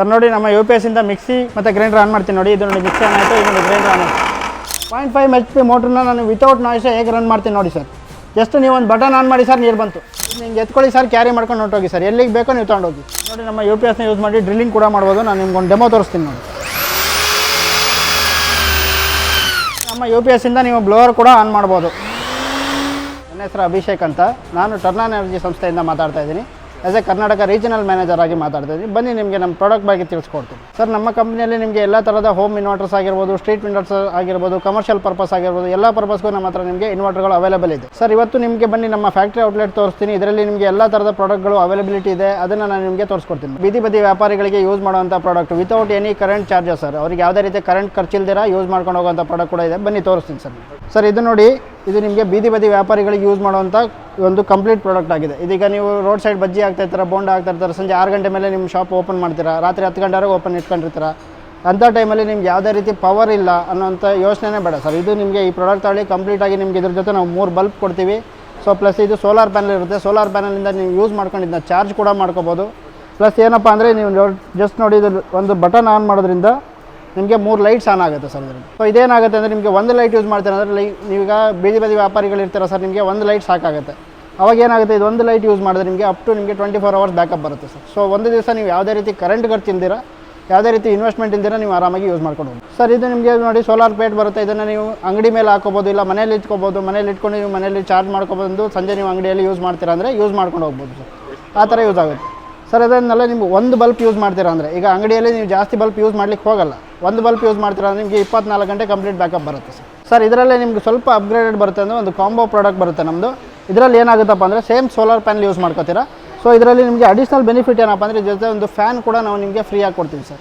Sir, ನೋಡಿ ನಮ್ಮ U P S ಇಂದ ಮಿಕ್ಸಿ ಮತ್ತು ಗ್ರೈಂಡರ್ ಆನ್ ಮಾಡ್ತೀನಿ ನೋಡಿ. ಇದು ನೋಡಿ ಮಿಕ್ಸಿ ಆನ್ ಆಯಿತು, ಇದು ನೋಡಿ ಗ್ರೈಂಡರ್ ಆನ್ ಆಯಿತು. ಪಾಯಿಂಟ್ ಫೈವ್ ಎಚ್ ಪಿ ಮೋಟ್ರನ್ನ ನಾನು ವಿತೌಟ್ ನಾಯ್ಸ್ ಹೇಗೆ ರನ್ ಮಾಡ್ತೀನಿ ನೋಡಿ ಸರ್. ಜಸ್ಟ್ ನೀವು ಒಂದು ಬಟನ್ ಆನ್ ಮಾಡಿ ಸರ್, ನೀರು ಬಂತು. ನಿಮ್ಗೆ ಎತ್ಕೊಳ್ಳಿ ಸರ್ ಕ್ಯಾರಿ ಮಾಡ್ಕೊಂಡು ಹೊಂಟೋಗಿ ಸರ್. ಎಲ್ಲಿಗೆ ಬೇಕೋ ನೀವು ತೊಗೊಂಡೋಗಿ. ನೋಡಿ ನಮ್ಮ ಯು ಪಿ ಎಸ್ನ ಯೂಸ್ ಮಾಡಿ ಡ್ರಿಲ್ಲಿಂಗ್ ಕೂಡ ಮಾಡ್ಬೋದು. ನಾನು ನಿಮ್ಗೆ ಒಂದು ಡೆಮೋ ತೋರಿಸ್ತೀನಿ ನೋಡಿ. ನಮ್ಮ ಯು ಪಿ ಎಸ್ಸಿಂದ ನೀವು ಬ್ಲೋವರ್ ಕೂಡ ಆನ್ ಮಾಡ್ಬೋದು. ನನ್ನ ಹೆಸರು ಅಭಿಷೇಕ್ ಅಂತ. ನಾನು ಟರ್ನಾನ್ ಎನರ್ಜಿ ಸಂಸ್ಥೆಯಿಂದ ಮಾತಾಡ್ತಾ ಇದ್ದೀನಿ. As a Karnataka regional manager ಆಗಿ ಮಾತಾಡ್ತಾ ಇದ್ದೀನಿ. ಬನ್ನಿ, ನಿಮಗೆ ನಮ್ಮ ಪ್ರಾಡಕ್ಟ್ ಬಗ್ಗೆ ತಿಳಿಸ್ಕೊಡ್ತೀನಿ. ಸರ್ ನಮ್ಮ ಕಂಪ್ನಿಯಲ್ಲಿ ನಿಮಗೆ ಎಲ್ಲ ಥರದ ಹೋಮ್ ಇನ್ವರ್ಟರ್ಸ್ ಆಗಿರ್ಬೋದು ಸ್ಟ್ರೀಟ್ ಇನ್ವರ್ಟರ್ಸ್ ಆಗಿರ್ಬೋದು ಕಮರ್ಷಿಯಲ್ ಪರ್ಪಸ್ ಆಗಿರ್ಬೋದು, ಎಲ್ಲ ಪರ್ಪಸ್ಗೂ ನಮ್ಮ ಹತ್ರ ನಿಮಗೆ ಇನ್ವರ್ಟರ್ಗಳು ಅವೈಲೇಬಲ್ ಇದೆ. ಸರ್ ಇವತ್ತು ನಿಮಗೆ ಬನ್ನಿ, ನಮ್ಮ ಫ್ಯಾಕ್ಟ್ರಿ ಔಟ್ಲೆಟ್ ತೋರಿಸ್ತೀನಿ. ಇದರಲ್ಲಿ ನಿಮಗೆ ಎಲ್ಲ ಥರದ ಪ್ರಾಡಕ್ಟ್ಗಳು ಅವೈಲೇಬಿಲಿಟಿ ಇದೆ. ಅದನ್ನು ನಾನು ನಿಮಗೆ ತೋರಿಸ್ಕೊಡ್ತೀನಿ. ಬೀದಿ ಬದಿ ವ್ಯಾಪಾರಿಗಳಿಗೆ ಯೂಸ್ ಮಾಡುವಂಥ product without any current charges sir ಅವ್ರಿಗೆ ಯಾವುದೇ ರೀತಿ ಕರೆಂಟ್ ಖರ್ಚಿಲ್ದಿರ ಯೂಸ್ ಮಾಡ್ಕೊಂಡು ಹೋಗುವಂಥ ಪ್ರಾಡಕ್ಟ್ ಕೂಡ ಇದೆ. ಬನ್ನಿ, ತೋರಿಸ್ತೀನಿ ಸರ್ ಸರ್ ಇದು ನೋಡಿ ಇದು ನಿಮಗೆ ಬೀದಿ ಬದಿ ವ್ಯಾಪಾರಿಗಳಿಗೆ ಯೂಸ್ ಮಾಡುವಂಥ ಒಂದು ಕಂಪ್ಲೀಟ್ ಪ್ರಾಡಕ್ಟ್ ಆಗಿದೆ. ಇದೀಗ ನೀವು ರೋಡ್ ಸೈಡ್ ಬಜ್ಜಿ ಆಗ್ತಾ ಇರ್ತಾರೆ, ಬೋಂಡ ಆಗ್ತಾ ಇರ್ತಾರೆ, ಸಂಜೆ ಆರು ಗಂಟೆ ಮೇಲೆ ನಿಮ್ಮ ಶಾಪ್ ಓಪನ್ ಮಾಡ್ತೀರಾ, ರಾತ್ರಿ ಹತ್ತು ಗಂಟೆವರೆಗೆ ಓಪನ್ ಇಟ್ಕೊಂಡಿರ್ತೀರ ಅಂಥ ಟೈಮಲ್ಲಿ ನಿಮ್ಗೆ ಯಾವುದೇ ರೀತಿ ಪವರ್ ಇಲ್ಲ ಅನ್ನೋಂಥ ಯೋಚನೆನೇ ಬೇಡ ಸರ್ ಇದು ನಿಮಗೆ ಈ ಪ್ರಾಡಕ್ಟ್ ತಗೊಳ್ಳಿ ಕಂಪ್ಲೀಟಾಗಿ ನಿಮ್ಗೆ ಇದ್ರ ಜೊತೆ ನಾವು ಮೂರು ಬಲ್ಬ್ ಕೊಡ್ತೀವಿ. ಸೊ ಪ್ಲಸ್ ಇದು ಸೋಲಾರ್ ಪ್ಯಾನಲ್ ಇರುತ್ತೆ. ಸೋಲಾರ್ ಪ್ಯಾನಲಿಂದ ನೀವು ಯೂಸ್ ಮಾಡ್ಕೊಂಡು ಚಾರ್ಜ್ ಕೂಡ ಮಾಡ್ಕೋಬೋದು. ಪ್ಲಸ್ ಏನಪ್ಪ ಅಂದರೆ ನೀವು ಜಸ್ಟ್ ನೋಡಿ ಇದು ಒಂದು ಬಟನ್ ಆನ್ ಮಾಡೋದ್ರಿಂದ ನಿಮಗೆ ಮೂರು ಲೈಟ್ಸ್ ಆನ್ ಆಗುತ್ತೆ ಸರ್ ಇದರಲ್ಲಿ. ಸೊ ಇದೇನಾಗುತ್ತೆ ಅಂದರೆ ನಿಮಗೆ ಒಂದು ಲೈಟ್ ಯೂಸ್ ಮಾಡ್ತೀರ ಅಂದರೆ ಲೈ ನೀವೀಗ ಬೀದಿ ಬದಿ ವ್ಯಾಪಾರಿಗಳು ಇರ್ತೀರ ಸರ್ ನಿಮಗೆ ಒಂದು ಲೈಟ್ ಸಾಕಾಗುತ್ತೆ. ಅವಾಗ ಏನಾಗುತ್ತೆ, ಇದು ಒಂದು ಲೈಟ್ ಯೂಸ್ ಮಾಡಿದ್ರೆ ನಿಮಗೆ ಅಪ್ ಟು ನಿಮಗೆ ಟ್ವೆಂಟಿ ಫೋರ್ ಅವರ್ಸ್ ಬ್ಯಾಕಪ್ ಬರುತ್ತೆ ಸರ್ ಸೊ ಒಂದು ದಿವಸ ನೀವು ಯಾವುದೇ ರೀತಿ ಕರೆಂಟ್ ಖರ್ಚು ತಿಂದಿರ, ಯಾವುದೇ ರೀತಿ ಇನ್ವೆಸ್ಟ್ಮೆಂಟ್ ಇಲ್ದಿರ ನೀವು ಆರಾಮಾಗಿ ಯೂಸ್ ಮಾಡ್ಕೊಂಡು ಸರ್ ಇದು ನಿಮಗೆ ನೋಡಿ ಸೋಲಾರ್ ಪ್ಲೇಟ್ ಬರುತ್ತೆ, ಇದನ್ನು ನೀವು ಅಂಗಡಿ ಮೇಲೆ ಹಾಕೋಬೋದು, ಇಲ್ಲ ಮನೇಲಿ ಇಟ್ಕೋಬೋದು, ಮನೇಲಿ ಇಟ್ಕೊಂಡು ನೀವು ಮನೇಲಿ ಚಾರ್ಜ್ ಮಾಡ್ಕೊಬೋದು ಸಂಜೆ ನೀವು ಅಂಗಡಿಯಲ್ಲಿ ಯೂಸ್ ಮಾಡ್ತೀರಾ ಅಂದರೆ ಯೂಸ್ ಮಾಡ್ಕೊಂಡು ಹೋಗ್ಬೋದು ಸರ್ ಆ ಥರ ಯೂಸ್ ಆಗುತ್ತೆ. ಸರ್, ಅದನ್ನೆಲ್ಲ ನಿಮ್ಗೆ ಒಂದು ಬಲ್ಪ್ ಯೂಸ್ ಮಾಡ್ತೀರಾ ಅಂದರೆ? ಈಗ ಅಂಗಡಿಯಲ್ಲಿ ನೀವು ಜಾಸ್ತಿ ಬಲ್ಪ್ ಯೂಸ್ ಮಾಡ್ಲಿಕ್ಕೆ ಹೋಗಲ್ಲ. ಒಂದು ಬಲ್ಪ್ ಯೂಸ್ ಮಾಡ್ತೀರಾ ಅಂದರೆ ನಿಮಗೆ ಇಪ್ಪತ್ನಾಲ್ಕು ಗಂಟೆ ಕಂಪ್ಲೀಟ್ ಬ್ಯಾಕಪ್ ಬರುತ್ತೆ ಸರ್. ಸರ್, ಇದರಲ್ಲೇ ನಿಮ್ಗೆ ಸ್ವಲ್ಪ ಅಪ್ಗ್ರೇಡೆಡ್ ಬರುತ್ತೆ ಅಂದರೆ ಒಂದು ಕಾಂಬೋ ಪ್ರಾಡಕ್ಟ್ ಬರುತ್ತೆ ನಮ್ಮದು ಇದರಲ್ಲಿ ಏನಾಗುತ್ತಪ್ಪ ಅಂದರೆ ಸೇಮ್ ಸೋಲಾರ್ ಪ್ಯಾನಲ್ ಯೂಸ್ ಮಾಡ್ಕೋತೀರಾ? ಸೊ ಇದರಲ್ಲಿ ನಿಮಗೆ ಅಡಿಷ್ನಲ್ ಬೆನಿಫಿಟ್ ಏನಪ್ಪ ಅಂದರೆ ಜೊತೆ ಒಂದು ಫ್ಯಾನ್ ಕೂಡ ನಾವು ನಿಮಗೆ ಫ್ರೀಯಾಗಿ ಕೊಡ್ತೀವಿ ಸರ್.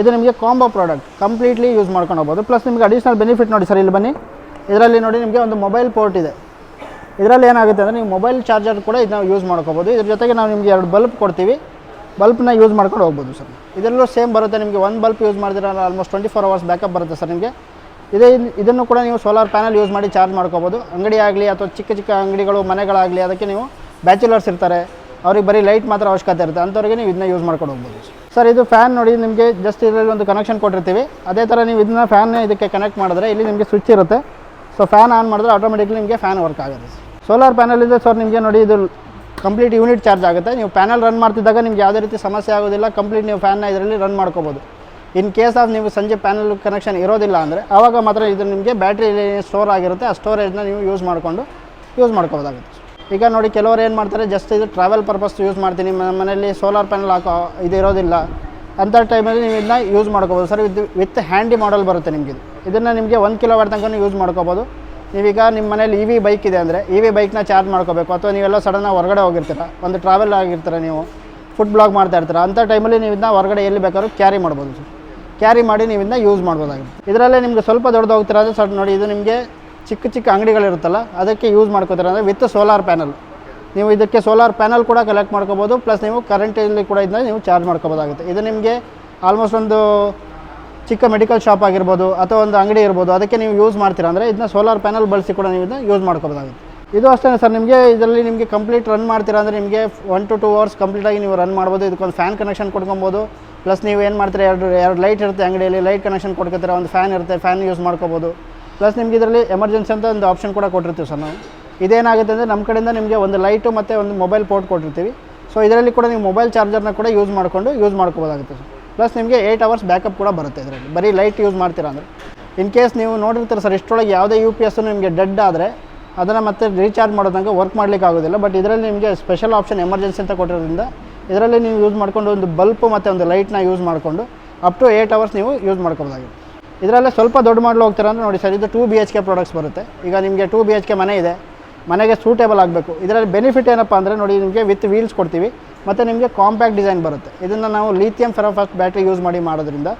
ಇದು ನಿಮಗೆ ಕಾಂಬೋ ಪ್ರಾಡಕ್ಟ್ ಕಂಪ್ಲೀಟ್ಲಿ ಯೂಸ್ ಮಾಡ್ಕೊಂಡು ಹೋಗ್ಬೋದು. ಪ್ಲಸ್ ನಿಮಗೆ ಅಡಿಷ್ನಲ್ ಬೆನಿಫಿಟ್ ನೋಡಿ ಸರ್, ಇಲ್ಲಿ ಬನ್ನಿ. ಇದರಲ್ಲಿ ನೋಡಿ ನಿಮಗೆ ಒಂದು ಮೊಬೈಲ್ ಪೋರ್ಟ್ ಇದೆ. ಇದರಲ್ಲಿ ಏನಾಗುತ್ತೆ ಅಂದರೆ ನೀವು ಮೊಬೈಲ್ ಚಾರ್ಜರ್ ಕೂಡ ಇದನ್ನ ಯೂಸ್ ಮಾಡ್ಕೋಬೋದು. ಇದ್ರ ಜೊತೆಗೆ ನಾವು ನಿಮಗೆ ಎರಡು ಬಲ್ಬ್ ಕೊಡ್ತೀವಿ. ಬಲ್ಬ್ನ ಯೂಸ್ ಮಾಡ್ಕೊಂಡು ಹೋಗ್ಬೋದು ಸರ್. ಇದರಲ್ಲೂ ಸೇಮ್ ಬರುತ್ತೆ. ನಿಮಗೆ ಒಂದು ಬಲ್ಬ್ ಯೂಸ್ ಮಾಡಿದ್ರೆ almost twenty four hours backup ಬರುತ್ತೆ ಸರ್ ನಿಮಗೆ. ಇದೇ ಇದನ್ನು ಕೂಡ ನೀವು ಸೋಲಾರ್ ಪ್ಯಾನಲ್ ಯೂಸ್ ಮಾಡಿ ಚಾರ್ಜ್ ಮಾಡ್ಕೋಬೋದು. ಅಂಗಡಿ ಆಗಲಿ ಅಥವಾ ಚಿಕ್ಕ ಚಿಕ್ಕ ಅಂಗಡಿಗಳು, ಮನೆಗಳಾಗಲಿ ಅದಕ್ಕೆ ನೀವು ಬ್ಯಾಚುಲರ್ಸ್ ಇರ್ತಾರೆ. ಅವ್ರಿಗೆ ಬರೀ ಲೈಟ್ ಮಾತ್ರ ಅವಶ್ಯಕತೆ ಇರುತ್ತೆ. ಅಂಥವ್ರಿಗೆ ನೀವು ಇದನ್ನ ಯೂಸ್ ಮಾಡ್ಕೊಂಡು ಹೋಗ್ಬೋದು ಸರ್. ಇದು ಫ್ಯಾನ್ ನೋಡಿ ನಿಮಗೆ ಜಸ್ಟ್ ಇದರಲ್ಲಿ ಒಂದು ಕನೆಕ್ಷನ್ ಕೊಟ್ಟಿರ್ತೀವಿ. ಅದೇ ಥರ ನೀವು ಇದನ್ನ ಫ್ಯಾನ್ ಇದಕ್ಕೆ ಕನೆಕ್ಟ್ ಮಾಡಿದ್ರೆ ಇಲ್ಲಿ ನಿಮಗೆ ಸ್ವಿಚ್ ಇರುತ್ತೆ. ಸೊ ಫ್ಯಾನ್ ಆನ್ ಮಾಡಿದ್ರೆ ಆಟೋಮೆಟಿಕ್ಲಿ ನಿಮಗೆ ಫ್ಯಾನ್ ವರ್ಕ್ ಆಗುತ್ತೆ ಸೋಲಾರ್ ಪ್ಯಾನಲ್ ಇದೆ ಸರ್ ನಿಮಗೆ ನೋಡಿ ಇದು ಕಂಪ್ಲೀಟ್ ಯೂನಿಟ್ ಚಾರ್ಜ್ ಆಗುತ್ತೆ. ನೀವು ಪ್ಯಾನಲ್ ರನ್ ಮಾಡ್ತಿದ್ದಾಗ ನಿಮ್ಗೆ ಯಾವುದೇ ರೀತಿ ಸಮಸ್ಯೆ ಆಗೋದಿಲ್ಲ. ಕಂಪ್ಲೀಟ್ ನೀವು ಫ್ಯಾನ್ನ ಇದರಲ್ಲಿ ರನ್ ಮಾಡ್ಕೋಬೋದು. ಇನ್ ಕೇಸ್ ಆಫ್ ನೀವು ಸಂಜೆ ಪ್ಯಾನಲ್ ಕನೆಕ್ಷನ್ ಇರೋದಿಲ್ಲ ಅಂದರೆ ಆವಾಗ ಮಾತ್ರ ಇದು ನಿಮಗೆ ಬ್ಯಾಟ್ರಿ ಸ್ಟೋರ್ ಆಗಿರುತ್ತೆ. ಆ ಸ್ಟೋರೇಜ್ನ ನೀವು ಯೂಸ್ ಮಾಡಿಕೊಂಡು ಯೂಸ್ ಮಾಡ್ಕೋಬೋದಾಗುತ್ತೆ. ಈಗ ನೋಡಿ ಕೆಲವರು ಏನು ಮಾಡ್ತಾರೆ ಜಸ್ಟ್ ಇದು ಟ್ರಾವೆಲ್ ಪರ್ಪಸ್ ಯೂಸ್ ಮಾಡ್ತೀನಿ. ನಮ್ಮ ಮನೆಯಲ್ಲಿ ಸೋಲಾರ್ ಪ್ಯಾನಲ್ ಹಾಕೋ ಇದು ಇರೋದಿಲ್ಲ. ಅಂಥ ಟೈಮಲ್ಲಿ ನೀವು ಇದನ್ನ ಯೂಸ್ ಮಾಡ್ಕೋಬೋದು. Sir with with handy model ಬರುತ್ತೆ ನಿಮಗೆ ಇದು. ಇದನ್ನು ನಿಮಗೆ ಒಂದು ಕಿಲೋ ವಾಟ್ ತನಕ ಯೂಸ್ ಮಾಡ್ಕೋಬೋದು. ನೀವೀಗ ನಿಮ್ಮ ಮನೇಲಿ ಇ ವಿ ಬೈಕ್ ಇದೆ ಅಂದರೆ ಇ ವಿ ಬೈಕ್ನ ಚಾರ್ಜ್ ಮಾಡ್ಕೋಬೇಕು. ಅಥವಾ ನೀವೆಲ್ಲ ಸಡನ್ನಾಗಿ ಹೊರಗಡೆ ಹೋಗಿರ್ತೀರ, ಒಂದು ಟ್ರಾವೆಲ್ ಆಗಿರ್ತೀರ ನೀವು ಫುಡ್ ಬ್ಲಾಗ್ ಮಾಡ್ತಾ ಇರ್ತೀರ, ಅಂಥ ಟೈಮಲ್ಲಿ ನೀವು ಇದನ್ನ ಹೊರಗಡೆ ಎಲ್ಲಿ ಬೇಕಾದ್ರೂ ಕ್ಯಾರಿ ಮಾಡ್ಬೋದು ಸರ್ ಕ್ಯಾರಿ ಮಾಡಿ ನೀವು ಇದನ್ನ ಯೂಸ್ ಮಾಡ್ಬೋದಾಗಿದೆ. ಇದರಲ್ಲೇ ನಿಮಗೆ ಸ್ವಲ್ಪ ದೊಡ್ಡದು ಹೋಗ್ತೀರ ಅಂದರೆ ಸರ್ ನೋಡಿ ಇದು ನಿಮಗೆ ಚಿಕ್ಕ ಚಿಕ್ಕ ಅಂಗಡಿಗಳಿರುತ್ತಲ್ಲ ಅದಕ್ಕೆ ಯೂಸ್ ಮಾಡ್ಕೋತೀರ ಅಂದರೆ ವಿತ್ ಸೋಲಾರ್ ಪ್ಯಾನಲ್ ನೀವು ಇದಕ್ಕೆ ಸೋಲಾರ್ ಪ್ಯಾನಲ್ ಕೂಡ ಕಲೆಕ್ಟ್ ಮಾಡ್ಕೋಬೋದು ಪ್ಲಸ್ ನೀವು ಕರೆಂಟಲ್ಲಿ ಕೂಡ ಇದನ್ನ ನೀವು ಚಾರ್ಜ್ ಮಾಡ್ಕೋಬೋದಾಗುತ್ತೆ. ಇದು ನಿಮಗೆ ಆಲ್ಮೋಸ್ಟ್ ಒಂದು ಚಿಕ್ಕ ಮೆಡಿಕಲ್ ಶಾಪ್ ಆಗಿರ್ಬೋದು ಅಥವಾ ಒಂದು ಅಂಗಡಿ ಇರ್ಬೋದು, ಅದಕ್ಕೆ ನೀವು ಯೂಸ್ ಮಾಡ್ತೀರಾ? ಅಂದರೆ ಇದನ್ನ ಸೋಲಾರ್ ಪ್ಯಾನಲ್ ಬಳಸಿ ಕೂಡ ನೀವು ಇದನ್ನ ಯೂಸ್ ಮಾಡ್ಕೋಬೋದಾಗುತ್ತೆ ಇದು ಅಷ್ಟೇ ಸರ್ ನಿಮಗೆ ಇದರಲ್ಲಿ ನಿಮಗೆ ಕಂಪ್ಲೀಟ್ ರನ್ ಮಾಡ್ತೀರಾ? ಅಂದರೆ ನಿಮಗೆ ಒನ್ ಟು ಟೂ ಅವರ್ಸ್ ಕಂಪ್ಲೀಟಾಗಿ ನೀವು ರನ್ ಮಾಡ್ಬೋದು. ಇದಕ್ಕೊಂದು ಫ್ಯಾನ್ ಕನೆಕ್ಷನ್ ಕೊಡ್ಕೊಬೋದು. ಪ್ಲಸ್ ನೀವು ಏನು ಮಾಡ್ತೀರಾ? ಎರಡು ಎರಡು ಲೈಟ್ ಇರುತ್ತೆ ಅಂಗಡಿಯಲ್ಲಿ ಲೈಟ್ ಕನೆಕ್ಷನ್ ಕೊಡ್ಕೊತೀರಾ? ಒಂದು ಫ್ಯಾನ್ ಇರುತ್ತೆ ಫ್ಯಾನ್ ಯೂಸ್ ಮಾಡ್ಕೋಬೋದು. ಪ್ಲಸ್ ನಿಮಗೆ ಇದರಲ್ಲಿ ಎಮರ್ಜೆನ್ಸಿ ಅಂತ ಒಂದು ಆಪ್ಷನ್ ಕೂಡ ಕೊಟ್ಟಿರ್ತೀವಿ ಸರ್ ನಾವು. ಇದೇನಾಗುತ್ತೆ ಅಂದರೆ ನಮ್ಮ ಕಡೆಯಿಂದ ನಿಮಗೆ ಒಂದು ಲೈಟು ಮತ್ತು ಒಂದು ಮೊಬೈಲ್ ಪೋರ್ಟ್ ಕೊಟ್ಟಿರ್ತೀವಿ. ಸೊ ಇದರಲ್ಲಿ ಕೂಡ ನೀವು ಮೊಬೈಲ್ ಚಾರ್ಜರ್ನ ಕೂಡ ಯೂಸ್ ಮಾಡಿಕೊಂಡು ಯೂಸ್ ಮಾಡ್ಕೋಬೋದಾಗುತ್ತೆ ಸರ್ ಪ್ಲಸ್ ನಿಮಗೆ ಏಯ್ಟ್ ಅವರ್ಸ್ ಬ್ಯಾಕಪ್ ಕೂಡ ಬರುತ್ತೆ ಇದರಲ್ಲಿ. ಬರೀ ಲೈಟ್ ಯೂಸ್ ಮಾಡ್ತೀರಾ ಅಂದರೆ. ಇನ್ ಕೇಸ್ ನೀವು ನೋಡಿರ್ತೀರ ಸರ್ ಇಷ್ಟೊಳಗೆ ಯಾವುದೇ ಯು ಪಿ ಎಸ್ ನಿಮಗೆ ಡೆಡ್ ಆದರೆ, ಅದನ್ನು ಮತ್ತೆ ರೀಚಾರ್ಜ್ ಮಾಡೋದಂಗೆ ವರ್ಕ್ ಮಾಡಲಿಕ್ಕೆ ಆಗೋದಿಲ್ಲ. ಬಟ್ ಇದರಲ್ಲಿ ನಿಮಗೆ ಸ್ಪೆಷಲ್ ಆಪ್ಷನ್ ಎಮರ್ಜೆನ್ಸಿ ಅಂತ ಕೊಟ್ಟಿರೋದ್ರಿಂದ, ಇದರಲ್ಲಿ ನೀವು ಯೂಸ್ ಮಾಡಿಕೊಂಡು ಒಂದು ಬಲ್ಪ್ ಮತ್ತು ಒಂದು ಲೈಟ್ನ ಯೂಸ್ ಮಾಡಿಕೊಂಡು ಅಪ್ ಟು ಏಯ್ಟ್ ಅವರ್ಸ್ ನೀವು ಯೂಸ್ ಮಾಡ್ಕೋಬೋದಾಗಿದೆ ಇದರಲ್ಲೇ ಸ್ವಲ್ಪ ದೊಡ್ಡ ಮಾಡಲು ಹೋಗ್ತೀರಾ ಅಂದರೆ ನೋಡಿ ಸರ್ ಇದು two B H K products ಬರುತ್ತೆ. ಈಗ ನಿಮಗೆ ಟೂ ಬಿ ಎಚ್ ಕೆ ಮನೆ ಇದೆ. ಮನೆಗೆ ಸೂಟೇಬಲ್ ಆಗಬೇಕು. ಇದರಲ್ಲಿ ಬೆನಿಫಿಟ್ ಏನಪ್ಪ ಅಂದರೆ ನೋಡಿ ನಿಮಗೆ ವಿತ್ ವೀಲ್ಸ್ ಕೊಡ್ತೀವಿ. ಮತ್ತು ನಿಮಗೆ ಕಾಂಪ್ಯಾಕ್ಟ್ ಡಿಸೈನ್ ಬರುತ್ತೆ. ಇದನ್ನು ನಾವು ಲೀಥಿಯಂ ಫೆರೋಫಾಸ್ಟ್ ಬ್ಯಾಟ್ರಿ ಯೂಸ್ ಮಾಡಿ ಮಾಡೋದ್ರಿಂದ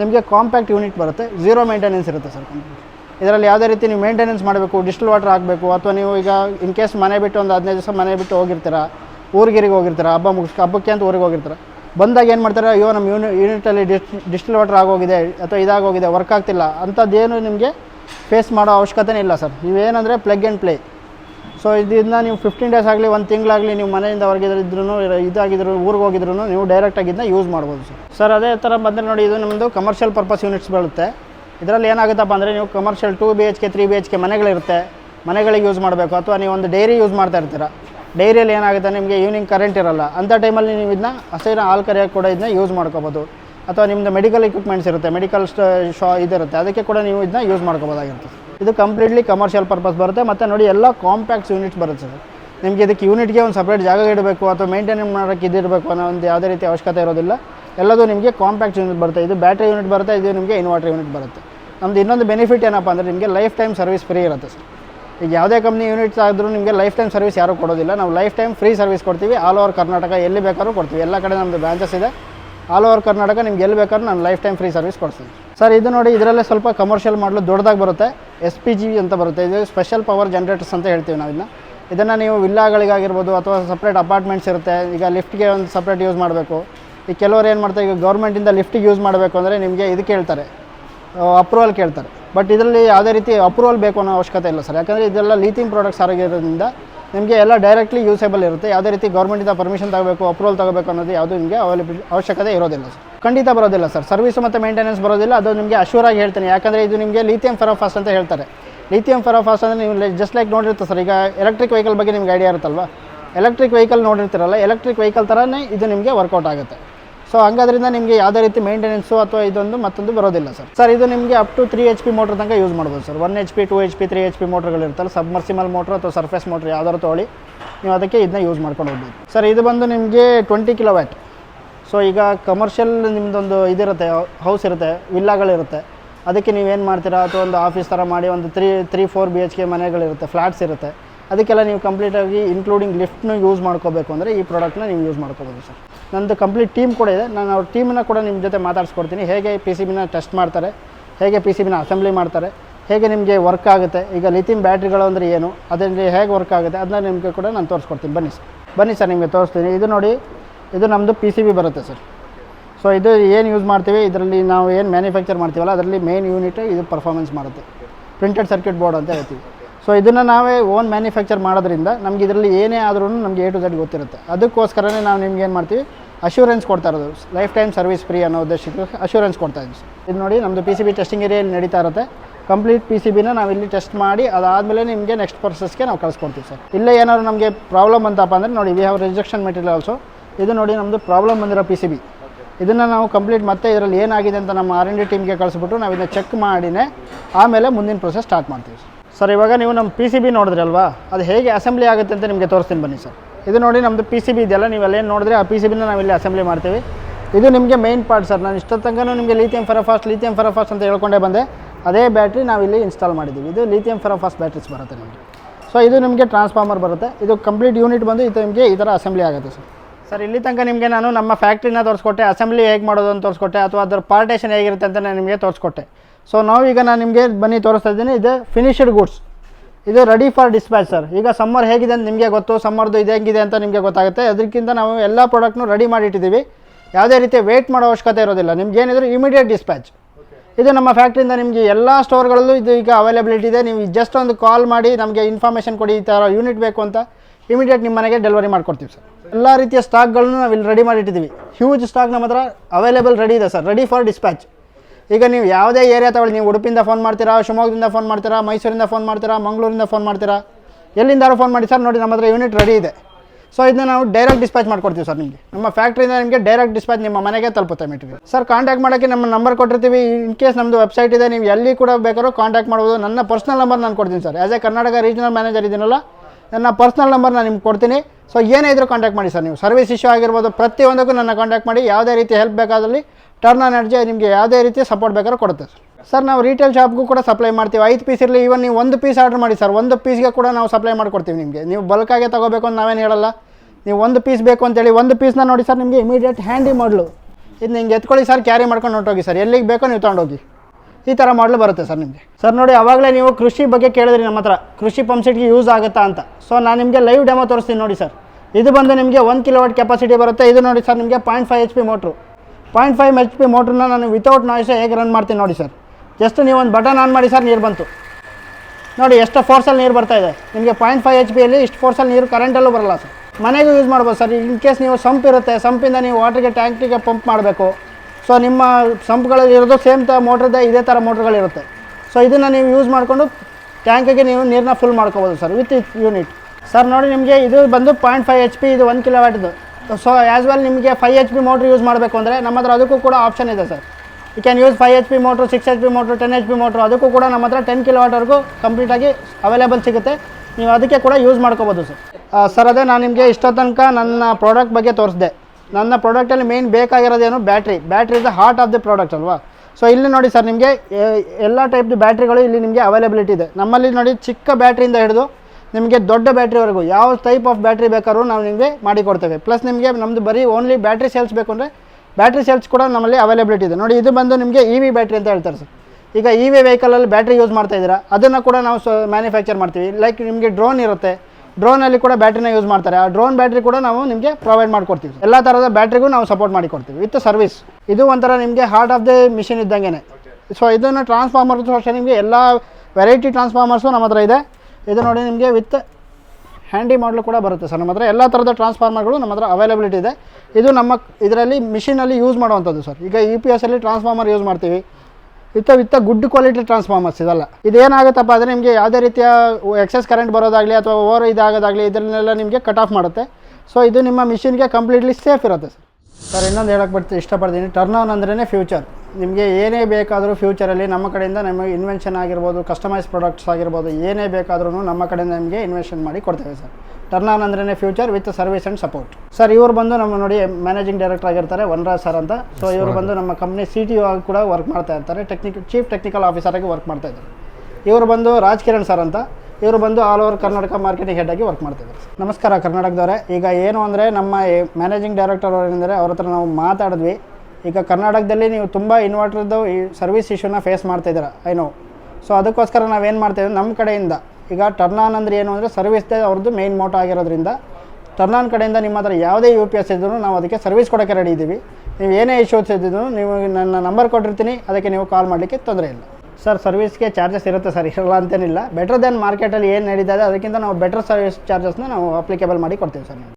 ನಿಮಗೆ ಕಾಂಪ್ಯಾಕ್ಟ್ ಯೂನಿಟ್ ಬರುತ್ತೆ. ಝೀರೋ ಮೇಂಟೆನೆನ್ಸ್ ಇರುತ್ತೆ ಸರ್ ಇದರಲ್ಲಿ ಯಾವುದೇ ರೀತಿ ನೀವು ಮೇಂಟೆನೆನ್ಸ್ ಮಾಡಬೇಕು ಡಿಸ್ಟಲ್ ವಾಟರ್ ಹಾಕಬೇಕು, ಅಥವಾ ನೀವು ಈಗ ಇನ್ ಕೇಸ್ ಮನೆ ಬಿಟ್ಟು ಒಂದು ಹದಿನೈದು ದಿವಸ ಮನೆ ಬಿಟ್ಟು ಹೋಗಿರ್ತೀರಾ, ಊರಿಗಿರಿಗೆ ಹೋಗಿರ್ತೀರಾ, ಹಬ್ಬ ಮುಗಿಸ್ ಹಬ್ಬಕ್ಕೆ ಅಂತ ಊರಿಗೆ ಹೋಗಿರ್ತೀರ, ಬಂದಾಗ ಏನು ಮಾಡ್ತಾರೆ, ಅಯ್ಯೋ, ನಮ್ಮ ಯೂನಿ ಯೂನಿಟಲ್ಲಿ ಡಿಸ್ ಡಿಸ್ಟಲ್ ವಾಟರ್ ಆಗೋಗಿದೆ, ಅಥವಾ ಇದಾಗೋಗಿದೆ ವರ್ಕ್ ಆಗ್ತಿಲ್ಲ, ಅಂಥದ್ದೇನು ನಿಮಗೆ ಫೇಸ್ ಮಾಡೋ ಅವಶ್ಯಕತೆನೇ ಇಲ್ಲ ಸರ್ ನೀವೇನಂದರೆ ಪ್ಲಗ್ ಆ್ಯಂಡ್ ಪ್ಲೇ ಸೊ ಇದರಿಂದ ನೀವು ಫಿಫ್ಟೀನ್ ಡೇಸ್ ಆಗಲಿ, ಒಂದು ತಿಂಗಳಾಗಲಿ ನೀವು ಮನೆಯಿಂದ ಹೊರಗಿದ್ರು ಇದಾಗಿದ್ರು, ಊರಿಗೆ ಹೋಗಿದ್ರು ನೀವು ಡೈರೆಕ್ಟಾಗಿ ಇದನ್ನ ಯೂಸ್ ಮಾಡ್ಬೋದು ಸರ್ ಸರ್ ಅದೇ ಥರ ಬಂದರೆ ನೋಡಿ, ಇದು ನಮ್ಮದು ಕಮರ್ಷಿಯಲ್ ಪರ್ಪಸ್ ಯೂನಿಟ್ಸ್ ಬೀಳುತ್ತೆ. ಇದರಲ್ಲಿ ಏನಾಗುತ್ತಪ್ಪ ಅಂದರೆ ನೀವು commercial two B H K three B H K ಮನೆಗಳಿರುತ್ತೆ. ಮನೆಗಳಿಗೆ ಯೂಸ್ ಮಾಡಬೇಕು. ಅಥವಾ ನೀವು ಒಂದು ಡೈರಿ ಯೂಸ್ ಮಾಡ್ತಾ ಇರ್ತೀರ. ಡೈರಿಯಲ್ಲಿ ಏನಾಗುತ್ತೆ, ನಿಮಗೆ ಈವ್ನಿಂಗ್ ಕರೆಂಟ್ ಇರಲ್ಲ. ಅಂಥ ಟೈಮಲ್ಲಿ ನೀವು ಇದನ್ನ ಹಸಿರಿನ ಹಾಲು ಕೂಡ ಇದನ್ನ ಯೂಸ್ ಮಾಡ್ಕೋಬೋದು. ಅಥವಾ ನಿಮ್ಮದು ಮೆಡಿಕಲ್ ಇಕ್ವಿಪ್ಮೆಂಟ್ಸ್ ಇರುತ್ತೆ. ಮೆಡಿಕಲ್ ಶಾ ಇದಿರುತ್ತೆ. ಅದಕ್ಕೆ ಕೂಡ ನೀವು ಇದನ್ನ ಯೂಸ್ ಮಾಡ್ಕೋಬೋದಾಗಿರುತ್ತೆ. ಇದು ಕಂಪ್ಲೀಟ್ಲಿ ಕಮರ್ಷಿಯಲ್ ಪರ್ಪಸ್ ಬರುತ್ತೆ. ಮತ್ತು ನೋಡಿ, ಎಲ್ಲ ಕಾಂಪ್ಯಾಕ್ಟ್ಸ್ ಯೂನಿಟ್ಸ್ ಬರುತ್ತೆ ಸರ್. ನಿಮಗೆ ಇದಕ್ಕೆ ಯೂನಿಟ್ಗೆ ಒಂದು ಸಪ್ರೇಟ್ ಜಾಗ ಇಡಬೇಕು ಅಥವಾ ಮೇಂಟೈನ್ ಮಾಡೋಕ್ಕೆ ಇದಿರಬೇಕು ಅನ್ನೋ ಒಂದು ಯಾವುದೇ ರೀತಿ ಅವಶ್ಯಕತೆ ಇರೋದಿಲ್ಲ. ಎಲ್ಲದೂ ನಿಮಗೆ ಕಾಂಪ್ಯಾಕ್ಟ್ ಯೂನಿಟ್ ಬರುತ್ತೆ. ಇದು ಬ್ಯಾಟ್ರಿ ಯೂನಿಟ್ ಬರುತ್ತೆ, ಇದು ನಿಮಗೆ ಇನ್ವರ್ಟರ್ ಯೂನಿಟ್ ಬರುತ್ತೆ. ನಮ್ದು ಇನ್ನೊಂದು ಬೆನಿಫಿಟ್ ಏನಪ್ಪ ಅಂದರೆ ನಿಮಗೆ ಲೈಫ್ ಟೈಮ್ ಸರ್ವಿಸ್ ಫ್ರೀ ಇರುತ್ತೆ ಸರ್. ಈಗ ಯಾವುದೇ ಕಂಪ್ನಿ ಯೂನಿಟ್ಸ್ ಆದರೂ ನಿಮಗೆ ಲೈಫ್ ಟೈಮ್ ಸರ್ವಿಸ್ ಯಾರೂ ಕೊಡೋದಿಲ್ಲ. ನಾವು ಲೈಫ್ ಟೈಮ್ ಫ್ರೀ ಸರ್ವಿಸ್ ಕೊಡ್ತೀವಿ. ಆಲ್ ಓವರ್ ಕರ್ನಾಟಕ ಎಲ್ಲಿ ಬೇಕಾದ್ರೂ ಕೊಡ್ತೀವಿ. ಎಲ್ಲ ಕಡೆ ನಮ್ಮದು ಬ್ರಾಂಚಸ್ ಇದೆ. ಆಲ್ ಓವರ್ ಕರ್ನಾಟಕ ನಿಮ್ಗೆ ಎಲ್ಲಿ ಬೇಕಾದ್ರೂ ನಾನು ಲೈಫ್ ಟೈಮ್ ಫ್ರೀ ಸರ್ವಿಸ್ ಕೊಡ್ತೀನಿ. ಸರ್, ಇದು ನೋಡಿ, ಇದರಲ್ಲೇ ಸ್ವಲ್ಪ ಕಮರ್ಷಿಯಲ್ ಮಾಡಲು ದೊಡ್ಡದಾಗಿ ಬರುತ್ತೆ. ಎಸ್ ಪಿ ಜಿ ಅಂತ ಬರುತ್ತೆ. ಇದು ಸ್ಪೆಷಲ್ ಪವರ್ ಜನ್ರೇಟರ್ಸ್ ಅಂತ ಹೇಳ್ತೀವಿ ನಾವು ಇದನ್ನ ಇದನ್ನು ನೀವು ವಿಲ್ಲಾಗಳಿಗಾಗಿರ್ಬೋದು ಅಥವಾ ಸಪ್ರೇಟ್ ಅಪಾರ್ಟ್ಮೆಂಟ್ಸ್ ಇರುತ್ತೆ. ಈಗ ಲಿಫ್ಟ್ಗೆ ಒಂದು ಸಪ್ರೇಟ್ ಯೂಸ್ ಮಾಡಬೇಕು. ಈ ಕೆಲವರು ಏನು ಮಾಡ್ತಾರೆ, ಈಗ ಗೌರ್ಮೆಂಟಿಂದ ಲಿಫ್ಟಿಗೆ ಯೂಸ್ ಮಾಡಬೇಕು ಅಂದರೆ ನಿಮಗೆ ಇದು ಕೇಳ್ತಾರೆ. ಅಪ್ರೂವಲ್ ಕೇಳ್ತಾರೆ. ಬಟ್ ಇದರಲ್ಲಿ ಯಾವುದೇ ರೀತಿ ಅಪ್ರೂವಲ್ ಬೇಕು ಅನ್ನೋ ಅವಶ್ಯಕತೆ ಇಲ್ಲ ಸರ್. ಯಾಕಂದರೆ ಇದೆಲ್ಲ ಲೀಥಿಂಗ್ ಪ್ರಾಡಕ್ಟ್ಸ್ ಆಗಿರೋದ್ರಿಂದ ನಿಮಗೆ ಎಲ್ಲ ಡೈರೆಕ್ಟ್ಲಿ ಯೂಸೇಬಲ್ ಇರುತ್ತೆ. ಯಾವುದೇ ರೀತಿ ಗೌರ್ಮೆಂಟಿಂದ ಪರ್ಮಿಷನ್ ತಗೋಬೇಕು ಅಪ್ರೂವಲ್ ತಗೋಬೇಕು ಅನ್ನೋದು ಯಾವುದು ನಿಮಗೆ ಅವೈಲೇಬಲ್ ಅವಶ್ಯಕತೆ ಇರೋದಿಲ್ಲ ಸರ್. ಖಂಡಿತ ಬರೋದಿಲ್ಲ ಸರ್. ಸರ್ವಿಸ್ ಮತ್ತು ಮೇಂಟೆನೆನ್ಸ್ ಬರೋದಿಲ್ಲ. ಅದು ನಿಮಗೆ ಅಶ್ಯೂರಾಗಿ ಹೇಳ್ತೀನಿ. ಯಾಕಂದರೆ ಇದು ನಿಮಗೆ ಲಿಥಿಯಂ ಫೆರೋಫಾಸ್ಟ್ ಅಂತ ಹೇಳ್ತಾರೆ. ಲಿಥಿಯಂ ಫೆರೋಫಾಸ್ಟ್ ಅಂದರೆ ನೀವು ಜಸ್ಟ್ ಲೈಕ್ ನೋಡಿರ್ತಾರೆ ಸರ್. ಈಗ ಎಲೆಕ್ಟ್ರಿಕ್ ವೆಹಿಕಲ್ ಬಗ್ಗೆ ನಿಮ್ಗೆ ಐಡಿಯಾ ಇರುತ್ತಲ್ವ? ಎಲೆಕ್ಟ್ರಿಕ್ ವೆಹಿಕಲ್ ನೋಡಿರ್ತೀರಲ್ಲ ಎಲೆಕ್ಟ್ರಿಕ್ ವೆಹಿಕಲ್ ಥರನೇ ಇದು ನಿಮಗೆ ವರ್ಕೌಟ್ ಆಗುತ್ತೆ. ಸೊ ಹಂಗಾದ್ರಿಂದ ನಿಮಗೆ ಯಾವುದೇ ರೀತಿ ಮೇಂಟೆನೆನ್ಸು ಅಥವಾ ಇದೊಂದು ಮತ್ತೊಂದು ಬರೋದಿಲ್ಲ ಸರ್. ಸರ್, ಇದು ನಿಮಗೆ up to three H P motor ತನಕ ಯೂಸ್ ಮಾಡ್ಬೋದು sir. One H P two H P three H P ಮೋಟ್ರ್ಗಳಿರ್ತಲ್ಲ submersible motor ಅಥವಾ ಸರ್ಫೇಸ್ ಮೋಟ್ರ್ ಯಾವ್ದಾದ್ರು ತೊಗೊಳ್ಳಿ. ನೀವು ಅದಕ್ಕೆ ಇದನ್ನ ಯೂಸ್ ಮಾಡ್ಕೊಂಡು ಹೋಗ್ಬೋದು. ಸರ್, ಇದು ಬಂದು ನಿಮಗೆ ಟ್ವೆಂಟಿ ಕಿಲೋ ವ್ಯಾಟ್ ಸೊ ಈಗ ಕಮರ್ಷಿಯಲ್ ನಿಮ್ಮದೊಂದು ಇದಿರುತ್ತೆ ಹೌಸ್ ಇರುತ್ತೆ ವಿಲ್ಲಾಗಳಿರುತ್ತೆ ಅದಕ್ಕೆ ನೀವೇನು ಮಾಡ್ತೀರಾ? ಅಥವಾ ಒಂದು ಆಫೀಸ್ ಥರ ಮಾಡಿ ಒಂದು three three four B H K ಮನೆಗಳಿರುತ್ತೆ flats ಇರುತ್ತೆ. ಅದಕ್ಕೆಲ್ಲ ನೀವು ಕಂಪ್ಲೀಟಾಗಿ ಇನ್ಕ್ಲೂಡಿಂಗ್ ಲಿಫ್ಟ್ನು ಯೂಸ್ ಮಾಡ್ಕೋಬೇಕು ಅಂದರೆ ಈ ಪ್ರಾಡಕ್ಟ್ನ ನೀವು ಯೂಸ್ ಮಾಡ್ಕೋಬೋದು ಸರ್ ನಂದು ಕಂಪ್ಲೀಟ್ ಟೀಮ್ ಕೂಡ ಇದೆ. ನಾನು ಅವ್ರ ಟೀಮನ್ನ ಕೂಡ ನಿಮ್ಮ ಜೊತೆ ಮಾತಾಡಿಸ್ಕೊಡ್ತೀನಿ. ಹೇಗೆ ಪಿ ಸಿ ಬಿನ ಟೆಸ್ಟ್ ಮಾಡ್ತಾರೆ? ಹೇಗೆ ಪಿ ಸಿ ಬಿನ ಅಸೆಂಬ್ಲಿ ಮಾಡ್ತಾರೆ? ಹೇಗೆ ನಿಮಗೆ ವರ್ಕ್ ಆಗುತ್ತೆ? ಈಗ ಲಿಥಿಯಂ ಬ್ಯಾಟ್ರಿಗಳು ಅಂದರೆ ಏನು? ಅದರಲ್ಲಿ ಹೇಗೆ ವರ್ಕ್ ಆಗುತ್ತೆ? ಅದನ್ನ ನಿಮಗೆ ಕೂಡ ನಾನು ತೋರಿಸ್ಕೊಡ್ತೀನಿ. ಬನ್ನಿ ಸರ್ ಬನ್ನಿ ಸರ್ ನಿಮಗೆ ತೋರಿಸ್ತೀನಿ. ಇದು ನೋಡಿ ಇದು ನಮ್ಮದು ಪಿ ಸಿ ಬಿ ಬರುತ್ತೆ ಸರ್. ಸೊ ಇದು ಏನು ಯೂಸ್ ಮಾಡ್ತೀವಿ? ಇದರಲ್ಲಿ ನಾವು ಏನು ಮ್ಯಾನುಫ್ಯಾಕ್ಚರ್ ಮಾಡ್ತೀವಲ್ಲ, ಅದರಲ್ಲಿ ಮೇನ್ ಯೂನಿಟ್ ಇದು ಪರ್ಫಾರ್ಮೆನ್ಸ್ ಮಾಡುತ್ತೆ. ಪ್ರಿಂಟೆಡ್ ಸರ್ಕ್ಯೂಟ್ ಬೋರ್ಡ್ ಅಂತ ಹೇಳ್ತೀವಿ. ಸೊ ಇದನ್ನು ನಾವೇ ಓನ್ ಮ್ಯಾನುಫ್ಯಾಕ್ಚರ್ ಮಾಡೋದ್ರಿಂದ ನಮ್ಗೆ ಇದರಲ್ಲಿ ಏನೇ ಆದ್ರೂ ನಮಗೆ ಎ ಟು ಝಡ್ ಗೊತ್ತಿರುತ್ತೆ. ಅದಕ್ಕೋಸ್ಕರನೇ ನಾವು ನಿಮ್ಗೆ ಏನು ಮಾಡ್ತೀವಿ? ಅಶ್ಯೂರೆನ್ಸ್ ಕೊಡ್ತಾ ಇರೋದು. ಲೈಫ್ ಟೈಮ್ ಸರ್ವಿಸ್ ಫ್ರೀ ಅನ್ನೋ ಉದ್ದೇಶಕ್ಕೆ ಅಶ್ಯೂರೆನ್ಸ್ ಕೊಡ್ತಾ ಇದ್ದೀವಿ ಇದು ನೋಡಿ ನಮ್ಮದು ಪಿ ಸಿ ಬಿ ಟೆಸ್ಟಿಂಗ್ ಏರಿಯಲ್ಲಿ ನಡೀತಾ ಇರುತ್ತೆ? ಕಂಪ್ಲೀಟ್ ಪಿ ಸಿ ಬಿನ ನಾವು ಇಲ್ಲಿ ಟೆಸ್ಟ್ ಮಾಡಿ, ಅದಾದಮೇಲೆ ನಿಮಗೆ ನೆಕ್ಸ್ಟ್ ಪರ್ಸಸ್ಗೆ ನಾವು ಕಳಿಸ್ಕೊಡ್ತೀವಿ ಸರ್. ಇಲ್ಲೇ ಏನಾದ್ರು ನಮಗೆ ಪ್ರಾಬ್ಲಮ್ ಅಂತಪ್ಪ ಅಂದರೆ, ನೋಡಿ we have rejection material also ಇದು ನೋಡಿ ನಮ್ಮದು ಪ್ರಾಬ್ಲಮ್ ಬಂದಿರೋ ಪಿ ಸಿ ಬಿ ಇದನ್ನು ನಾವು ಕಂಪ್ಲೀಟ್ ಮತ್ತೆ ಇದರಲ್ಲಿ ಏನಾಗಿದೆ ಅಂತ ನಮ್ಮ ಆರ್ ಎನ್ ಡಿ ಟೀಮ್ಗೆ ಕಳಿಸ್ಬಿಟ್ಟು ನಾವು ಇದನ್ನ ಚೆಕ್ ಮಾಡಿನೇ ಆಮೇಲೆ ಮುಂದಿನ ಪ್ರೊಸೆಸ್ ಸ್ಟಾರ್ಟ್ ಮಾಡ್ತೀವಿ ಸರ್. ಇವಾಗ ನೀವು ನಮ್ಮ ಪಿ ಸಿ ಬಿ ನೋಡಿದ್ರಲ್ವಾ ಅದು ಹೇಗೆ ಅಸೆಂಬ್ಲಿ ಆಗುತ್ತೆ ಅಂತ ನಿಮಗೆ ತೋರಿಸ್ತೀನಿ ಬನ್ನಿ ಸರ್. ಇದು ನೋಡಿ ನಮ್ಮದು ಪಿ ಸಿ ಬಿ ಇದೆಯಲ್ಲ, ನೀವೆಲ್ಲ ಏನು ನೋಡಿದ್ರೆ? ಆ ಪಿ ಸಿ ಬಿನ ನಾವು ಇಲ್ಲಿ ಅಸೆಂಬ್ಲಿ ಮಾಡ್ತೀವಿ. ಇದು ನಿಮಗೆ ಮೈನ್ ಪಾರ್ಟ್ ಸರ್. ನಾನು ಇಷ್ಟೊತ್ತು ತನಕ ನಿಮಗೆ ಲೀಥಿಯಂ ಫೆರಫಾಸ್ಟ್ ಲೀಥಿಯಂ ಫೆರಫಾಸ್ಟ್ ಅಂತ ಹೇಳ್ಕೊಂಡೇ ಬಂದೆ. ಅದೇ ಬ್ಯಾಟ್ರಿ ನಾವು ಇಲ್ಲಿ ಇನ್ಸ್ಟಾಲ್ ಮಾಡಿದ್ದೀವಿ. ಇದು ಲೀಥಿಯಂ ಫೆರಫಾಸ್ಟ್ ಬ್ಯಾಟ್ರೀಸ್ ಬರುತ್ತೆ ನಿಮಗೆ. ಸೊ ಇದು ನಿಮಗೆ ಟ್ರಾನ್ಸ್ಫಾರ್ಮರ್ ಬರುತ್ತೆ. ಇದು ಕಂಪ್ಲೀಟ್ ಯೂನಿಟ್ ಬಂದು ಇದು ನಿಮಗೆ ಈ ಥರ ಅಸೆಂಬ್ಲಿ ಆಗುತ್ತೆ ಸರ್. ಸರ್ ಇಲ್ಲಿ ತನಕ ನಿಮಗೆ ನಾನು ನಮ್ಮ ಫ್ಯಾಕ್ಟ್ರಿನ ತೋರಿಸ್ಕೊಟ್ಟೆ ಅಸೆಂಬ್ಲಿ ಹೇಗೆ ಮಾಡೋದು ಅಂತ ತೋರಿಸ್ಕೊಟ್ಟೆ ಅಥವಾ ಅದರ ಪಾರ್ಟೇಷನ್ ಹೇಗಿರುತ್ತೆ ಅಂತ ನಾನು ನಿಮಗೆ ತೋರಿಸ್ಕೊಟ್ಟೆ. ಸೊ ನಾವು ಈಗ ನಾನು ನಿಮಗೆ ಬನ್ನಿ ತೋರಿಸ್ತಾ ಇದ್ದೀನಿ ಇದು ಫಿನಿಶ್ಡ್ ಗೂಡ್ಸ್ ಇದು ರೆಡಿ ಫಾರ್ ಡಿಸ್ಪ್ಯಾಚ್ ಸರ್ ಈಗ ಸಮ್ಮರ್ ಹೇಗಿದೆ ಅಂತ ನಿಮಗೆ ಗೊತ್ತು ಸಮ್ಮರ್ದು ಇದು ಹೆಂಗಿದೆ ಅಂತ ನಿಮಗೆ ಗೊತ್ತಾಗುತ್ತೆ. ಅದಕ್ಕಿಂತ ನಾವು ಎಲ್ಲ ಪ್ರಾಡಕ್ಟ್ನು ರೆಡಿ ಮಾಡಿಟ್ಟಿದ್ದೀವಿ. ಯಾವುದೇ ರೀತಿ ವೇಟ್ ಮಾಡೋ ಅವಶ್ಯಕತೆ ಇರೋದಿಲ್ಲ. ನಿಮ್ಗೆ ಏನಿದ್ರು ಇಮಿಡಿಯೇಟ್ ಡಿಸ್ಪ್ಯಾಚ್ ಇದು ನಮ್ಮ ಫ್ಯಾಕ್ಟ್ರಿಯಿಂದ ನಿಮಗೆ ಎಲ್ಲ ಸ್ಟೋರ್ಗಳಲ್ಲೂ ಇದು ಈಗ ಅವೈಲೇಬಿಲಿಟಿ ಇದೆ. ನೀವು ಜಸ್ಟ್ ಒಂದು ಕಾಲ್ ಮಾಡಿ ನಮಗೆ ಇನ್ಫಾರ್ಮೇಷನ್ ಕೊಡಿ ಈ ಥರ ಯೂನಿಟ್ ಬೇಕು ಅಂತ. ಇಮಿಡಿಯೇಟ್ ನಿಮ್ಮ ಮನೆಗೆ ಡೆಲಿವರಿ ಮಾಡ್ಕೊಡ್ತೀವಿ ಸರ್ ಎಲ್ಲ ರೀತಿಯ ಸ್ಟಾಕ್ಗಳನ್ನು ನಾವು ಇಲ್ಲಿ ರೆಡಿ ಮಾಡಿಟ್ಟಿದ್ದೀವಿ ಹ್ಯೂಜ್ ಸ್ಟಾಕ್ ನಮ್ಮ ಹತ್ರ ಅವೈಲೇಬಲ್ ರೆಡಿ ಇದೆ ಸರ್ ರೆಡಿ ಫಾರ್ ಡಿಸ್ಪ್ಯಾಚ್ ಈಗ ನೀವು ಯಾವುದೇ ಏರಿಯಾ ತಗೊಳ್ಳಿ, ನೀವು ಉಡುಪಿಂದ ಫೋನ್ ಮಾಡ್ತೀರಾ, ಶಿವಮೊಗ್ಗದಿಂದ ಫೋನ್ ಮಾಡ್ತೀರಾ, ಮೈಸೂರಿಂದ ಫೋನ್ ಮಾಡ್ತೀರಾ, ಮಂಗಳೂರಿಂದ ಫೋನ್ ಮಾಡ್ತೀರಾ ಎಲ್ಲಿಂದಾರು ಫೋನ್ ಮಾಡಿ ಸರ್ ನೋಡಿ ನಮ್ಮ ಹತ್ರ ಯೂನಿಟ್ ರೆಡಿ ಇದೆ. ಸೊ ಇದನ್ನ ನಾವು ಡೈರೆಕ್ಟ್ ಡಿಸ್ಪ್ಯಾಚ್ ಮಾಡ್ಕೊಡ್ತೀವಿ ಸರ್ ನಿಮಗೆ. ನಮ್ಮ ಫ್ಯಾಕ್ಟ್ರಿಯಿಂದ ನಿಮಗೆ ಡೈರೆಕ್ಟ್ ಡಿಸ್ಪ್ಯಾಚ್ ನಿಮ್ಮ ಮನೆಗೆ ತಲುಪುತ್ತೆ ಮೆಟೀರಿಯಲ್ ಸರ್ ಕಾಂಟ್ಯಾಕ್ಟ್ ಮಾಡೋಕ್ಕೆ ನಮ್ಮ ನಂಬರ್ ಕೊಟ್ಟಿರ್ತೀವಿ. ಇನ್ ಕೇಸ್ ನಮ್ಮದು ವೆಬ್ಸೈಟ್ ಇದೆ, ನೀವು ಎಲ್ಲಿ ಕೂಡ ಬೇಕಾದ್ರೂ ಕಾಂಟ್ಯಾಕ್ಟ್ ಮಾಡ್ಬೋದು. ನನ್ನ ಪರ್ಸ್ನಲ್ ನಂಬರ್ ನಾನು ಕೊಡ್ತೀನಿ sir as a Karnataka regional manager ಇದೀನಲ್ಲ ನನ್ನ ಪರ್ಸ್ನಲ್ ನಂಬರ್ ನಾನು ನಿಮ್ಗೆ ಕೊಡ್ತೀನಿ. ಸೊ ಏನೇ ಇದ್ರೂ ಕಾಂಟ್ಯಾಕ್ಟ್ ಮಾಡಿ ಸರ್ ನೀವು. ಸರ್ವಿಸ್ ಇಶ್ಯೂ ಆಗಿರ್ಬೋದು, ಪ್ರತಿಯೊಂದಕ್ಕೂ ನನ್ನ ಕಾಂಟ್ಯಾಕ್ಟ್ ಮಾಡಿ. ಯಾವುದೇ ರೀತಿ ಹೆಲ್ಪ್ ಬೇಕಾದಲ್ಲಿ ಟರ್ನ್ ಎನರ್ಜಿ ನಿಮಗೆ ಯಾವುದೇ ರೀತಿ ಸಪೋರ್ಟ್ ಬೇಕಾದ್ರೂ ಕೊಡುತ್ತೆ ಸರ್. ಸರ್ ನಾವು ರೀಟೇಲ್ ಶಾಪ್ಗೂ ಕೂಡ ಸಪ್ಲೈ ಮಾಡ್ತೀವಿ. ಐದು ಪೀಸ್ ಇರಲಿ ಈವನ್ ನೀವು ಒಂದು ಪೀಸ್ ಆರ್ಡರ್ ಮಾಡಿ ಸರ್. ಒಂದು ಪೀಸ್ಗೆ ಕೂಡ ನಾವು ಸಪ್ಲೈ ಮಾಡಿಕೊಡ್ತೀವಿ ನಿಮಗೆ. ನೀವು ಬಲ್ಕಾಗೆ ತಗೋಬೇಕು ಅಂತ ನಾವೇನು ಹೇಳಲ್ಲ. ನೀವು ಒಂದು ಪೀಸ್ ಬೇಕು ಅಂತೇಳಿ ಒಂದು ಪೀಸ್ನ ನೋಡಿ ಸರ್, ನಿಮಗೆ ಇಮಿಡಿಯೇಟ್ ಹ್ಯಾಂಡಿ ಮಾಡಲು ಇದು ನಿಂಗೆ ಎತ್ಕೊಳ್ಳಿ ಸರ್ ಕ್ಯಾರಿ ಮಾಡ್ಕೊಂಡು ಹೊಟ್ಟೋಗಿ ಸರ್. ಎಲ್ಲಿಗೆ ಬೇಕೋ ನೀವು ತೊಗೊಂಡೋಗಿ. ಈ ಥರ ಮಾಡಲು ಬರುತ್ತೆ ಸರ್ ನಿಮಗೆ. ಸರ್ ನೋಡಿ, ಅವಾಗಲೇ ನೀವು ಕೃಷಿ ಬಗ್ಗೆ ಕೇಳಿದ್ರಿ ನಮ್ಮ ಹತ್ರ. ಕೃಷಿ ಪಂಪ್ಸೆಟ್ಗೆ ಯೂಸ್ ಆಗುತ್ತಾ ಅಂತ. ಸೊ ನಾನು ನಿಮಗೆ ಲೈವ್ ಡೆಮೋ ತೋರಿಸ್ತೀನಿ ನೋಡಿ ಸರ್. ಇದು ಬಂದು ನಿಮಗೆ ಒಂದು ಕಿಲೋವಾಟ್ ಕೆಪಾಸಿಟಿ ಬರುತ್ತೆ. ಇದು ನೋಡಿ ಸರ್ ನಿಮಗೆ point five H P motor point five H P ಮೋಟ್ರನ್ನ ನಾನು ವಿತೌಟ್ ನಾಯ್ಸ್ ಹೇಗೆ ರನ್ ಮಾಡ್ತೀನಿ ನೋಡಿ ಸರ್. ಜಸ್ಟ್ ನೀವು ಒಂದು ಬಟನ್ ಆನ್ ಮಾಡಿ ಸರ್, ನೀರು ಬಂತು. ನೋಡಿ, ಎಷ್ಟು ಫೋರ್ಸಲ್ಲಿ ನೀರು ಬರ್ತಾ ಇದೆ. ನಿಮಗೆ ಪಾಯಿಂಟ್ ಫೈವ್ ಎಚ್ ಪಿಯಲ್ಲಿ ಇಷ್ಟು ಫೋರ್ಸಲ್ಲಿ ನೀರು ಕರೆಂಟಲ್ಲೂ ಬರಲ್ಲ ಸರ್. ಮನೆಗೂ ಯೂಸ್ ಮಾಡ್ಬೋದು ಸರ್. ಇನ್ ಕೇಸ್ ನೀವು ಸಂಪ್ ಇರುತ್ತೆ ಸಂಪಿಂದ ನೀವು ವಾಟ್ರಿಗೆ ಟ್ಯಾಂಕಿಗೆ ಪಂಪ್ ಮಾಡಬೇಕು. ಸೊ ನಿಮ್ಮ ಸಂಪ್ಗಳಲ್ಲಿ ಇರೋದು ಸೇಮ್ ತ ಮೋಟ್ರದ್ದೇ ಇದೇ ಥರ ಮೋಟ್ರ್ಗಳಿರುತ್ತೆ. ಸೊ ಇದನ್ನು ನೀವು ಯೂಸ್ ಮಾಡಿಕೊಂಡು ಟ್ಯಾಂಕಿಗೆ ನೀವು ನೀರನ್ನ ಫುಲ್ ಮಾಡ್ಕೋಬೋದು ಸರ್ ವಿತ್ ಯೂನಿಟ್ ಸರ್ ನೋಡಿ ನಿಮಗೆ ಇದು ಬಂದು ಪಾಯಿಂಟ್ ಫೈವ್ ಎಚ್ ಪಿ ಇದು ಒಂದು ಕಿಲೋ ವ್ಯಾಟ್ದು ಸೊ ಆ್ಯಸ್ ವೆಲ್ ನಿಮಗೆ five H P motor use ಮಾಡಬೇಕು ಅಂದರೆ ನಮ್ಮ ಹತ್ರ ಅದಕ್ಕೂ ಕೂಡ ಆಪ್ಷನ್ ಇದೆ sir you can use five H P motor six H P motor ten H P motor ಅದಕ್ಕೂ ಕೂಡ ನಮ್ಮ ಹತ್ರ ಟೆನ್ ಕಿಲೋ ವಾಟ್ವರೆಗೂ ಕಂಪ್ಲೀಟಾಗಿ ಅವೈಲೇಬಲ್ ಸಿಗುತ್ತೆ. ನೀವು ಅದಕ್ಕೆ ಕೂಡ ಯೂಸ್ ಮಾಡ್ಕೋಬೋದು ಸರ್ ಸರ್ ಅದೇ ನಾನು ನಿಮಗೆ ಇಷ್ಟೋ ತನಕ ನನ್ನ ಪ್ರಾಡಕ್ಟ್ ಬಗ್ಗೆ ತೋರಿಸಿದೆ. ನನ್ನ ಪ್ರಾಡಕ್ಟಲ್ಲಿ main ಬೇಕಾಗಿರೋದೇನು battery battery is the heart of the product ಅಲ್ವಾ? ಸೊ ಇಲ್ಲಿ ನೋಡಿ ಸರ್ ನಿಮಗೆ ಎಲ್ಲ ಟೈಪ್ದು ಬ್ಯಾಟ್ರಿಗಳು ಇಲ್ಲಿ ನಿಮಗೆ ಅವೈಲೇಬಿಲಿಟಿ ಇದೆ. ನಮ್ಮಲ್ಲಿ ನೋಡಿ ಚಿಕ್ಕ ಬ್ಯಾಟ್ರಿಯಿಂದ ಹಿಡಿದು ನಿಮಗೆ ದೊಡ್ಡ ಬ್ಯಾಟ್ರಿವರೆಗೂ ಯಾವ ಟೈಪ್ ಆಫ್ ಬ್ಯಾಟ್ರಿ ಬೇಕಾದ್ರೂ ನಾವು ನಿಮಗೆ ಮಾಡಿಕೊಡ್ತೇವೆ ಪ್ಲಸ್ ನಿಮಗೆ ನಮ್ಮದು ಬರೀ ಓನ್ಲಿ ಬ್ಯಾಟ್ರಿ ಸೇಲ್ಸ್ ಬೇಕು ಅಂದರೆ ಬ್ಯಾಟ್ರಿ ಸೇಲ್ಸ್ ಕೂಡ ನಮ್ಮಲ್ಲಿ ಅವೈಲೇಬಿಲಿಟಿ ಇದೆ. ನೋಡಿ, ಇದು ಬಂದು ನಿಮಗೆ ಇ ವಿ ಬ್ಯಾಟ್ರಿ ಅಂತ ಹೇಳ್ತಾರೆ ಸರ್ ಈಗ ಇ ವಿ ವೆಹಿಕಲಲ್ಲಿ ಬ್ಯಾಟ್ರಿ ಯೂಸ್ ಮಾಡ್ತಾ ಇದ್ದೀರಾ, ಅದನ್ನು ಕೂಡ ನಾವು ಸೊ ಮ್ಯಾನುಫ್ಯಾಕ್ಚರ್ ಮಾಡ್ತೀವಿ. ಲೈಕ್ ನಿಮಗೆ ಡ್ರೋನ್ ಇರುತ್ತೆ ಡ್ರೋನಲ್ಲಿ ಕೂಡ ಬ್ಯಾಟ್ರಿನ ಯೂಸ್ ಮಾಡ್ತಾರೆ. ಆ ಡ್ರೋನ್ ಬ್ಯಾಟ್ರಿ ಕೂಡ ನಾವು ನಿಮಗೆ ಪ್ರೊವೈಡ್ ಮಾಡಿಕೊಡ್ತೀವಿ. ಎಲ್ಲ ಥರದ ಬ್ಯಾಟ್ರಿಗೂ ನಾವು ಸಪೋರ್ಟ್ ಮಾಡಿಕೊಡ್ತೀವಿ ವಿತ್ ಸರ್ವಿಸ್ ಇದು ಒಂಥರ ನಿಮಗೆ ಹಾರ್ಟ್ ಆಫ್ ದಿ ಮಿಷಿನ್ ಇದ್ದಂಗೆ ಸೊ ಇದನ್ನು ಟ್ರಾನ್ಸ್ಫಾರ್ಮರ್ಸು ಅಷ್ಟೇ ನಿಮಗೆ ಎಲ್ಲ ವೆರೈಟಿ ಟ್ರಾನ್ಸ್ಫಾರ್ಮರ್ಸು ನಮ್ಮ ಹತ್ರ ಇದೆ. ಇದು ನೋಡಿ ನಿಮಗೆ ವಿತ್ ಹ್ಯಾಂಡಿ ಮಾಡಲು ಕೂಡ ಬರುತ್ತೆ ಸರ್ ನಮ್ಮ ಹತ್ರ. ಎಲ್ಲ ಥರದ ಟ್ರಾನ್ಸ್ಫಾರ್ಮರ್ಗಳು ನಮ್ಮ ಹತ್ರ ಅವೈಲಬಿಲಿಟಿ ಇದೆ. ಇದು ನಮ್ಮ ಇದರಲ್ಲಿ ಮಿಷಿನಲ್ಲಿ ಯೂಸ್ ಮಾಡುವಂಥದ್ದು ಸರ್. ಈಗ ಯು ಪಿ ಎಸ್ ಅಲ್ಲಿ ಟ್ರಾನ್ಸ್ಫಾರ್ಮರ್ ಯೂಸ್ ಮಾಡ್ತೀವಿ. With with good quality transformers ಇದಲ್ಲ. ಇದೇನಾಗುತ್ತಪ್ಪ ಅಂದರೆ ನಿಮಗೆ ಯಾವುದೇ ರೀತಿಯ ಎಕ್ಸೆಸ್ ಕರೆಂಟ್ ಬರೋದಾಗಲಿ ಅಥವಾ ಓವರ್ ಇದಾಗೋದಾಗಲಿ ಇದನ್ನೆಲ್ಲ ನಿಮಗೆ ಕಟ್ ಆಫ್ ಮಾಡುತ್ತೆ. ಸೊ ಇದು ನಿಮ್ಮ ಮಿಷಿನ್ಗೆ ಕಂಪ್ಲೀಟ್ಲಿ ಸೇಫ್ ಇರುತ್ತೆ ಸರ್ ಸರ್ ಇನ್ನೊಂದು ಹೇಳಕ್ಕೆ ಬರ್ತೀನಿ ಇಷ್ಟಪಡ್ತೀನಿ. ಟರ್ನ್ ಆನ್ ಅಂದ್ರೇ ಫ್ಯೂಚರ್ ನಿಮಗೆ ಏನೇ ಬೇಕಾದರೂ ಫ್ಯೂಚರಲ್ಲಿ ನಮ್ಮ ಕಡೆಯಿಂದ ನಮಗೆ ಇನ್ವೆನ್ಷನ್ ಆಗಿರ್ಬೋದು ಕಸ್ಟಮೈಸ್ ಪ್ರಾಡಕ್ಟ್ಸ್ ಆಗಿರ್ಬೋದು, ಏನೇ ಬೇಕಾದರೂ ನಮ್ಮ ಕಡೆಯಿಂದ ನಿಮಗೆ ಇನ್ವೆನ್ಷನ್ ಮಾಡಿ ಕೊಡ್ತೇವೆ ಸರ್ ಟರ್ನ್ ಆನ್ ಅಂದ್ರೇ future with service and support sir ಇವರು ಬಂದು ನಮ್ಮ ನೋಡಿ ಮ್ಯಾನೇಜಿಂಗ್ ಡೈರೆಕ್ಟರ್ ಆಗಿರ್ತಾರೆ ವನರಾಜ್ ಸರ್ ಅಂತ. ಸೊ ಇವರು ಬಂದು ನಮ್ಮ ಕಂಪ್ನಿ ಸಿ ಟಿ ಆಗಿ ಕೂಡ ವರ್ಕ್ ಮಾಡ್ತಾ ಇರ್ತಾರೆ ಟೆಕ್ನಿಕ್ ಚೀಫ್ ಟೆಕ್ನಿಕಲ್ ಆಫೀಸರ್ ಆಗಿ ವರ್ಕ್ ಮಾಡ್ತಾ ಇದ್ದಾರೆ. ಇವರು ಬಂದು ರಾಜ್ ಕಿರಣ್ ಸರ್ ಅಂತ. ಇವರು ಬಂದು all over Karnataka marketing head ಆಗಿ ವರ್ಕ್ ಮಾಡ್ತಿದ್ದಾರೆ ನಮಸ್ಕಾರ ಕರ್ನಾಟಕದವರೇ. ಈಗ ಏನು ಅಂದರೆ ನಮ್ಮ ಮ್ಯಾನೇಜಿಂಗ್ ಡೈರೆಕ್ಟರ್ ಅವರೇನೆಂದರೆ ಅವ್ರ ಹತ್ರ ನಾವು ಮಾತಾಡಿದ್ವಿ. ಈಗ ಕರ್ನಾಟಕದಲ್ಲಿ ನೀವು ತುಂಬ ಇನ್ವರ್ಟರ್ದು ಈ ಸರ್ವಿಸ್ ಇಶ್ಯೂನ ಫೇಸ್ ಮಾಡ್ತಾಯಿದ್ದೀರಾ ಐ ನೋ ಸೊ ಅದಕ್ಕೋಸ್ಕರ ನಾವೇನು ಮಾಡ್ತಾಯಿದ್ದೀವಿ ನಮ್ಮ ಕಡೆಯಿಂದ ಈಗ ಟರ್ನ್ ಆನ್ ಅಂದರೆ ಏನು ಅಂದರೆ ಸರ್ವಿಸ್ದೇ ಅವ್ರದ್ದು ಮೇನ್ ಮೋಟೋ ಆಗಿರೋದ್ರಿಂದ ಟರ್ನ್ ಆನ್ ಕಡೆಯಿಂದ ನಿಮ್ಮ ಹತ್ರ ಯಾವುದೇ ಯು ಪಿ ಎಸ್ ಇದ್ದರೂ ನಾವು ಅದಕ್ಕೆ ಸರ್ವಿಸ್ ಕೊಡೋಕ್ಕೆ ರೆಡಿ ಇದ್ದೀವಿ ನೀವು ಏನೇ ಇಶ್ಯೂಸ್ ಇದ್ದಿದ್ರು ನೀವು ನನ್ನ ನಂಬರ್ ಕೊಟ್ಟಿರ್ತೀನಿ, ಅದಕ್ಕೆ ನೀವು ಕಾಲ್ ಮಾಡಲಿಕ್ಕೆ ತೊಂದರೆ ಇಲ್ಲ. ಸರ್ ಸರ್ವಿಸ್ಗೆ ಚಾರ್ಜಸ್ ಇರುತ್ತೆ ಸರ್ ಇರಲ್ಲ ಅಂತೇನಿಲ್ಲ. ಬೆಟರ್ ದೆನ್ ಮಾರ್ಕೆಟಲ್ಲಿ ಏನು ನಡೀತಾ ಇದೆ, ಅದಕ್ಕಿಂತ ನಾವು ಬೆಟರ್ ಸರ್ವಿಸ್ ಚಾರ್ಜಸ್ನ ನಾವು ಅಪ್ಲಿಕೇಬಲ್ ಮಾಡಿ ಕೊಡ್ತೀವಿ ಸರ್